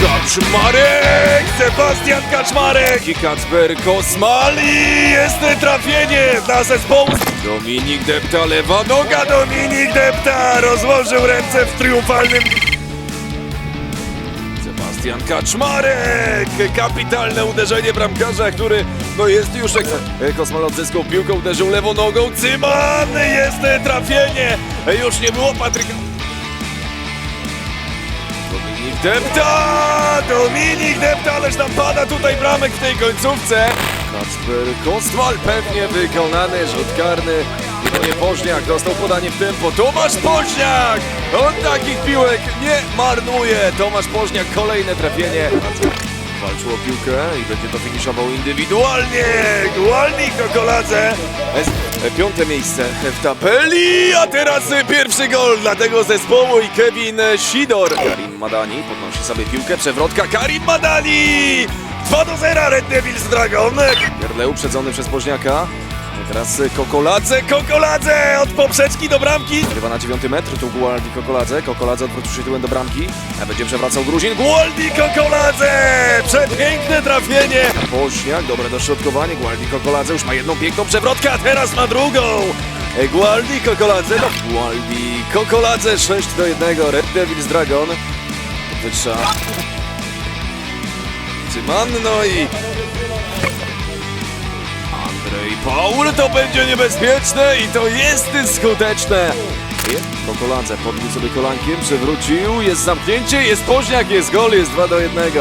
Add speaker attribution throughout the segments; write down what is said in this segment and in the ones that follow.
Speaker 1: Kaczmarek! Sebastian Kaczmarek! I Kacper Kosmal jest trafienie dla zespołu. Dominik Depta, lewa noga, Dominik Depta rozłożył ręce w triumfalnym... Sebastian Kaczmarek! Kapitalne uderzenie bramkarza, który no jest już... ek- Kosmal odzyskał piłkę, uderzył lewą nogą, Cyman! Jest trafienie! Już nie było Patryka... Dominik Depta! Dominik Depta, ależ nam pada tutaj bramek w tej końcówce. Kacper Kostwal pewnie wykonany, rzut karny. I nie Poźniak dostał podanie w tempo. Tomasz Poźniak! On takich piłek nie marnuje. Tomasz Poźniak, kolejne trafienie. Walczył o piłkę i będzie to finiszował indywidualnie. Gualnik do koladze. Piąte miejsce w tabeli, a teraz pierwszy gol dla tego zespołu i Kevin Sidor. Karim Madani podnosi sobie piłkę, przewrotka Karim Madani! 2 do 0 Red Devils Dragon. Gerle uprzedzony przez Bożniaka. Teraz Kokoladze, Kokoladze od poprzeczki do bramki. Chyba na 9 metr, tu Gualdi Kokoladze. Kokoladze odwrócił się tyłem do bramki. A będzie przewracał Gruzin. Gualdi Kokoladze! Przepiękne trafienie. Bośniak, dobre dośrodkowanie. Gualdi Kokoladze już ma jedną piękną przewrotkę, a teraz ma drugą. E, Gualdi Kokoladze, no Gualdi Kokoladze 6 do 1. Red Devils Dragon. Wytrza. Cyman, no i Andrzej Paul to będzie niebezpieczne i to jest skuteczne. Kokoladze podbił sobie kolankiem, przewrócił, jest zamknięcie, jest poźniak, jest gol, jest 2 do 1.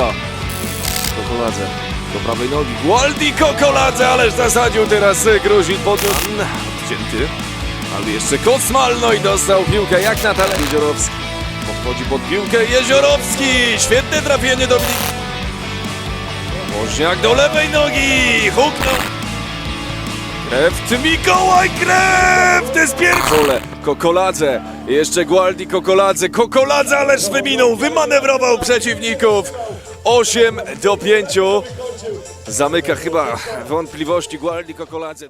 Speaker 1: Kokoladze do prawej nogi, Waldi Kokoladze, ależ zasadził teraz Gruzin, podniósł, wcięty. Ale jeszcze Kosmal, no i dostał piłkę jak na talerz. Jeziorowski podchodzi pod piłkę, Jeziorowski, świetne trafienie do Woźniak do lewej nogi! Huknął! Kreft, Mikołaj Kreft! jest pierwszy! Kokoladze, jeszcze Gualdi Kokoladze, Kokoladze ależ wyminął, wymanewrował przeciwników! 8 do 5. Zamyka chyba wątpliwości Gualdi Kokoladze.